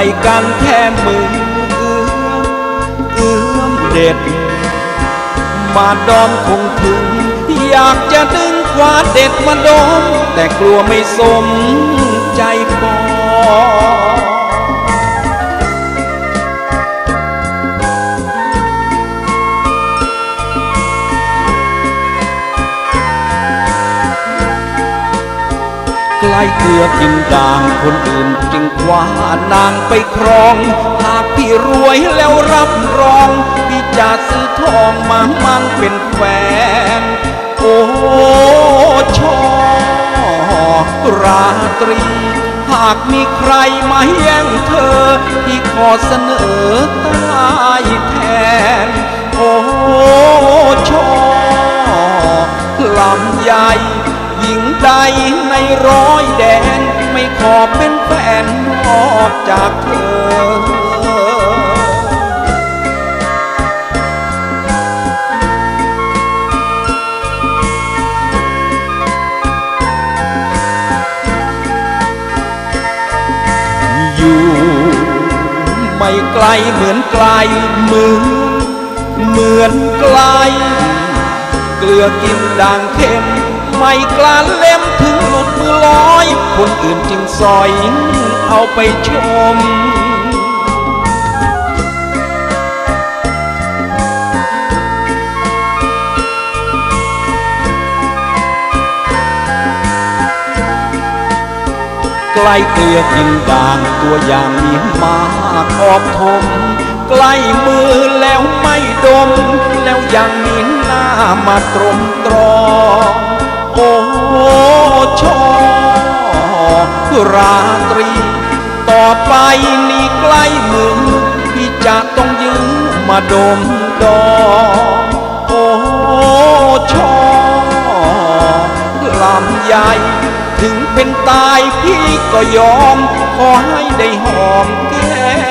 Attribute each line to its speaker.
Speaker 1: ล้กันแค่มือเอื้อมเอื้อมเด็ด มาดอมคงถึง อยากจะดึงคว้าเด็ดมาดม แต่กลัวไม่สมใจปอ งให้เกลือกินด่างคนอื่นจึงคว้านางไปครอง หากพี่รวยแล้วรับรอง พี่จะซื้อทองมามั่นเป็นแฟน โอ้ชอราตรี หากมีใครมาแย่งเธอ พี่ขอเสนอตายแทน โอ้ชอลำใหญ่ หญิงใดในร้อยแดน ไม่ขอเป็นแฟนนอกจากเธออยู่ไม่ไกลเหมือนไกลเหมือนเหมือนไกล เกลือกินด่างเค็ม ไม่กล้าเล่มถึงหลุดมือลอย คนอื่นจึงซอยเอาไปชมใกล้เกลือกินด่างตัวอย่างมีมากออกทมใกล้มือแล้วไม่ดม แล้วยังมีหน้ามาตรมตรอ ราตรี ต่อไปนี่ใกล้มือพี่จะต้องยืมมาดมดอโอ้ชอลำใหญ่ ถึงเป็นตายพี่ก็ยอม ขอให้ได้หอมแก้